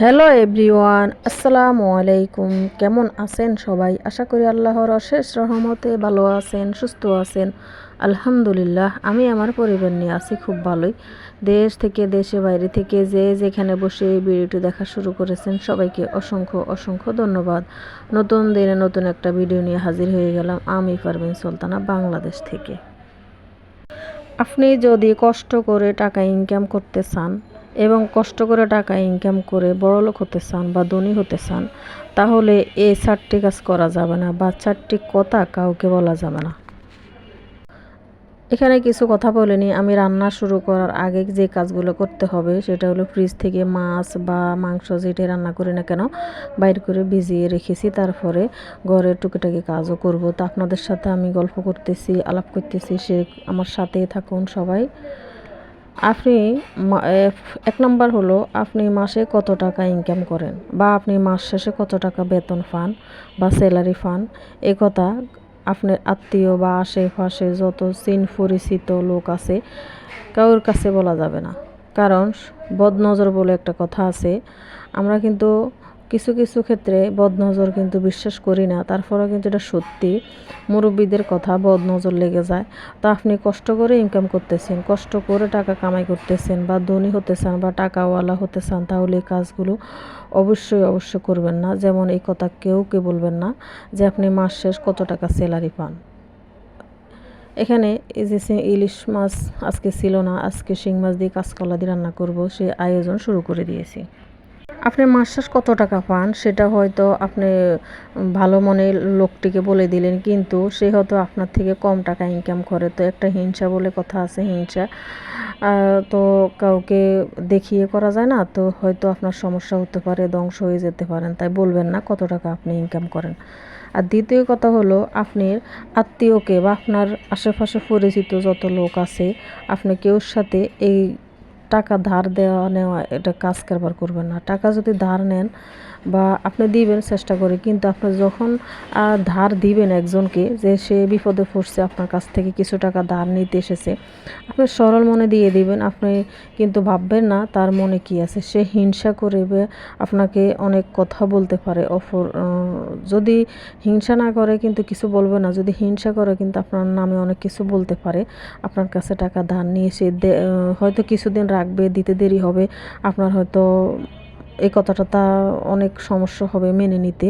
Hello everyone, আসসালামু আলাইকুম। কেমন আছেন সবাই? আশা করি আল্লাহর অশেষ রহমতে ভালো আছেন, সুস্থ আছেন। আলহামদুলিল্লাহ, আমি আমার পরিবার নিয়ে আছি খুব ভালোই। দেশ থেকে দেশে, বাইরে থেকে যে যেখানে বসে ভিডিওটি দেখা শুরু করেছেন, সবাইকে অসংখ্য অসংখ্য ধন্যবাদ। নতুন দিনে নতুন একটা ভিডিও নিয়ে হাজির হয়ে গেলাম আমি, পারভিন সুলতানা, বাংলাদেশ থেকে। আপনি যদি কষ্ট করে টাকা ইনকাম করতে চান এবং কষ্ট করে টাকা ইনকাম করে বড়লোক হতে চান বা ধনী হতে চান, তাহলে এই চারটি কাজ করা যাবে না বা চারটি কথা কাউকে বলা যাবে না। এখানে কিছু কথা বলিনি আমি রান্না শুরু করার আগে যে কাজগুলো করতে হবে, সেটা হলো ফ্রিজ থেকে মাছ বা মাংস যেটা রান্না করি না কেন, বাইর করে ভিজিয়ে রেখেছি। তারপরে ঘরে টুকিটাকি কাজও করব। তো আপনাদের সাথে আমি গল্প করতেছি, আলাপ করতেছি। সে আমার সাথেই থাকুন সবাই। আপনি এক নম্বর হলো আপনি মাসে কত টাকা ইনকাম করেন বা আপনি মাস শেষে কত টাকা বেতন পান বা স্যালারি পান। এ কথা আপনার আত্মীয় বা আশেপাশে যত চিন পরিচিত লোক আছে, কারোর কাছে বলা যাবে না। কারণ বদনজর বলে একটা কথা আছে। আমরা কিন্তু কিছু কিছু ক্ষেত্রে বদনজর কিন্তু বিশ্বাস করি না তারপরেও কিন্তু এটা সত্যি। মুরব্বীদের কথা বদনজর লেগে যায়। তা আপনি কষ্ট করে ইনকাম করতেছেন, কষ্ট করে টাকা কামাই করতেছেন বা ধনী হতে চান বা টাকাওয়ালা হতে চান, তাহলে এই কাজগুলো অবশ্যই অবশ্যই করবেন না। যেমন এই কথা কেউ কে বলবেন না যে আপনি মাস শেষ কত টাকা স্যালারি পান। এখানে এই যে ইলিশ মাছ আজকে ছিল না, আজকে শিং মাছ দিয়ে কাঁচকলা দিয়ে রান্না করব, সে আয়োজন শুরু করে দিয়েছি। আপনি মাস শেষ কত টাকা পান? সেটা হয়তো আপনি ভালো মনে লোকটিকে বলে দিলেন, কিন্তু সে হয়তো আপনার থেকে কম টাকা ইনকাম করে। তো একটা হিংসা বলে কথা আছে, হিংসা। তো কাউকে দেখিয়ে করা যায় না, তো হয়তো আপনার সমস্যা হতে পারে, ধ্বংস হয়ে যেতে পারেন। তাই বলবেন না কত টাকা আপনি ইনকাম করেন। আর দ্বিতীয় কথা হলো, আপনি আত্মীয়কে বা আপনার আশেপাশে পরিচিত যত লোক আছে, আপনি কেউর সাথে এই টাকা ধার দেওয়া নেওয়া, এটা কাজ কারবার করবেন না। টাকা যদি ধার নেন বা আপনি দিবেন, চেষ্টা করে, কিন্তু আপনি যখন ধার দিবেন একজনকে যে সে বিপদে পড়ছে, আপনার কাছ থেকে কিছু টাকা ধার নিতে এসেছে, আপনি সরল মনে দিয়ে দিবেন, আপনি কিন্তু ভাববেন না তার মনে কি আছে। সে হিংসা করবে আপনাকে অনেক কথা বলতে পারে অফর যদি হিংসা না করে, কিন্তু কিছু বলবে না। যদি হিংসা করে, কিন্তু আপনার নামে অনেক কিছু বলতে পারে। আপনার কাছে টাকা ধার নিয়ে সে হয়তো কিছুদিন রাখবে, দিতে দেরি হবে। আপনার হয়তো এই কথাটা তা অনেক সমস্যা হবে মেনে নিতে।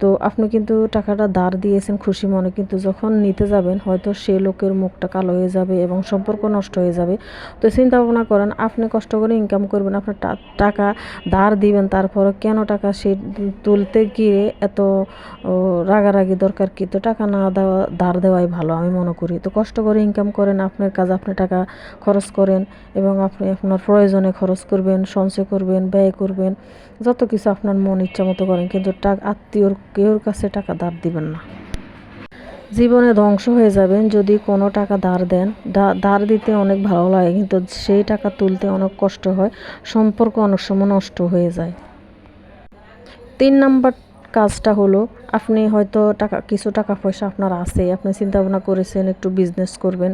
তো আপনি কিন্তু টাকাটা দাঁড় দিয়েছেন খুশি মনে, কিন্তু যখন নিতে যাবেন, হয়তো সে লোকের মুখটা কালো হয়ে যাবে এবং সম্পর্ক নষ্ট হয়ে যাবে। তো চিন্তা ভাবনা করেন, আপনি কষ্ট করে ইনকাম করবেন, আপনার টাকা ধার দিবেন, তারপরে কেন টাকা সে তুলতে গিয়ে এত রাগারাগি দরকার কি? তো টাকা না দেওয়া, ধার দেওয়াই ভালো আমি মনে করি। তো কষ্ট করে ইনকাম করেন, আপনার কাজ, আপনি টাকা খরচ করেন এবং আপনি আপনার প্রয়োজনে খরচ করবেন, সঞ্চয় করবেন, ব্যয় করবেন। যত কিছু আপনার মন ইচ্ছা মতো করেন, কিন্তু টাকা আত্মীয়র, কেউর কাছে টাকা ধার দিবেন না। জীবনে ধ্বংস হয়ে যাবেন যদি কোনো টাকা ধার দেন। ধার দিতে অনেক ভালো লাগে, কিন্তু সেই টাকা তুলতে অনেক কষ্ট হয়, সম্পর্ক অনেক সময় নষ্ট হয়ে যায়। তিন নাম্বার কাজটা হলো, আপনি হয়তো টাকা, কিছু টাকা পয়সা আপনার আছে, আপনি চিন্তা ভাবনা করেছেন একটু বিজনেস করবেন।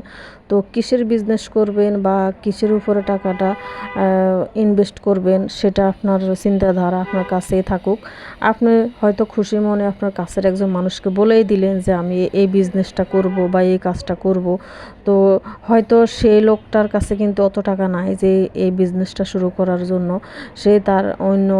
তো কিসের বিজনেস করবেন বা কিসের উপরে টাকাটা ইনভেস্ট করবেন সেটা আপনার চিন্তাধারা আপনার কাছেই থাকুক। আপনি হয়তো খুশি মনে আপনার কাছের একজন মানুষকে বলেই দিলেন যে, আমি এই বিজনেসটা করব বা এই কাজটা করব। তো হয়তো সেই লোকটার কাছে কিন্তু অত টাকা নাই যে, এই বিজনেসটা শুরু করার জন্য। সে তার অন্য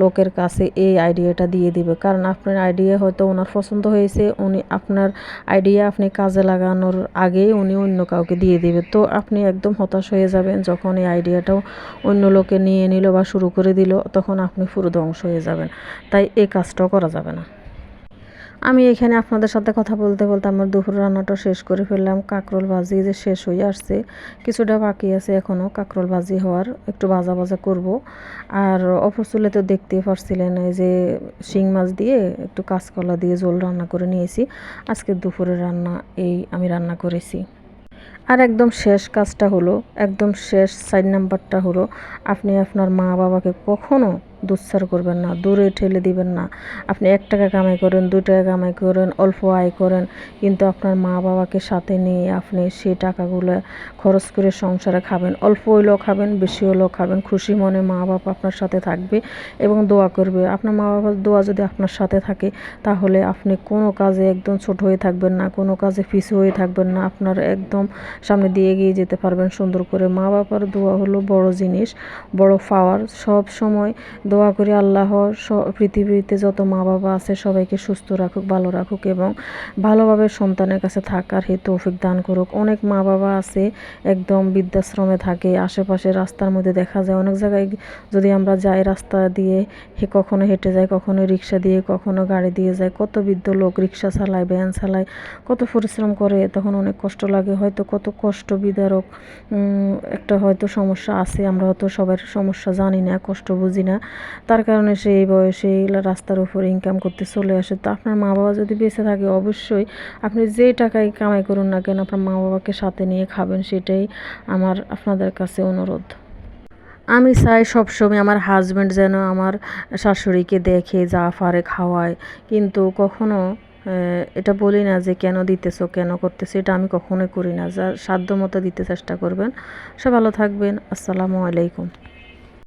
লোকের কাছে এই আইডিয়াটা দিয়ে দিবে। কারণ আপনার আইডিয়া হয়তো ওনার পছন্দ হয়েছে, উনি আপনার আইডিয়া আপনি কাজে লাগানোর আগে উনি অন্য কাউকে দিয়ে দেবে। তো আপনি একদম হতাশ হয়ে যাবেন যখন এই আইডিয়াটাও অন্য লোকে নিয়ে নিল বা শুরু করে দিল, তখন আপনি পুরো ধ্বংস হয়ে যাবেন। তাই এই কাজটাও করা যাবে না। আমি এখানে আপনাদের সাথে কথা বলতে বলতে আমার দুপুর রান্নাটা শেষ করে ফেললাম। কাঁকরোল ভাজি যে শেষ হয়ে আসছে, কিছুটা বাকি আছে এখনও কাঁকরোল ভাজি হওয়ার একটু ভাজা ভাজা করব। আর অপর চুলে তো দেখতেই পারছিলেন এই যে শিং মাছ দিয়ে একটু কাঁচকলা দিয়ে জোল রান্না করে নিয়েছি। আজকে দুপুরের রান্না এই আমি রান্না করেছি। আর একদম শেষ কাজটা হলো, একদম শেষ সাইড নাম্বারটা হলো, আপনি আপনার মা বাবাকে কখনো দুচ্ছার করবেন না, দূরে ঠেলে দিবেন না। আপনি এক টাকা কামাই করেন দু টাকা কামাই করেন, অল্প আয় করেন, কিন্তু আপনার মা বাবাকে সাথে নিয়ে আপনি সেই টাকাগুলো খরচ করে সংসারে খাবেন। অল্প হইলেও খাবেন, বেশি হলেও খাবেন। খুশি মনে মা বাবা আপনার সাথে থাকবে এবং দোয়া করবে। আপনার মা বাবার দোয়া যদি আপনার সাথে থাকে, তাহলে আপনি কোনো কাজে একদম ছোট হয়ে থাকবেন না, কোনো কাজে পিছু হয়ে থাকবেন না। আপনার একদম সামনে দিয়ে এগিয়ে যেতে পারবেন সুন্দর করে। মা বাবার দোয়া হলো বড় জিনিস, বড় পাওয়ার। সব সময় দোয়া করি আল্লাহ পৃথিবীতে যত মা বাবা আছে সবাইকে সুস্থ রাখুক, ভালো রাখুক এবং ভালোভাবে সন্তানের কাছে থাকার হে তৌফিক দান করুক। অনেক মা বাবা আছে একদম বৃদ্ধাশ্রমে থাকে, আশেপাশে রাস্তার মধ্যে দেখা যায়। অনেক জায়গায় যদি আমরা যাই রাস্তা দিয়ে হে কখনো হেঁটে যায় কখনো রিক্সা দিয়ে, কখনো গাড়ি দিয়ে যায় কত বৃদ্ধ লোক রিক্সা চালায়, ভ্যান চালায়, কত পরিশ্রম করে, তখন অনেক কষ্ট লাগে। হয়তো কত কষ্ট বিদারক একটা হয়তো সমস্যা আছে, আমরা হয়তো সবার সমস্যা জানি না, কষ্ট বুঝি না। তার কারণে সে এই বয়সে এগুলা রাস্তার উপর ইনকাম করতে চলে আসে। তো আপনার মা বাবা যদি বেঁচে থাকে, অবশ্যই আপনি যে টাকায় কামাই করুন না কেন, আপনার মা বাবাকে সাথে নিয়ে খাবেন, সেটাই আমার আপনাদের কাছে অনুরোধ। আমি চাই সবসময় আমার হাজব্যান্ড যেন আমার শাশুড়িকে দেখে, যা পারে খাওয়ায়। কিন্তু কখনো এটা বলি না যে কেন দিতেছো, কেন করতেছো, এটা আমি কখনোই করি না। যা সাধ্য মতো দিতে চেষ্টা করবেন। সব ভালো থাকবেন। আসসালামু আলাইকুম।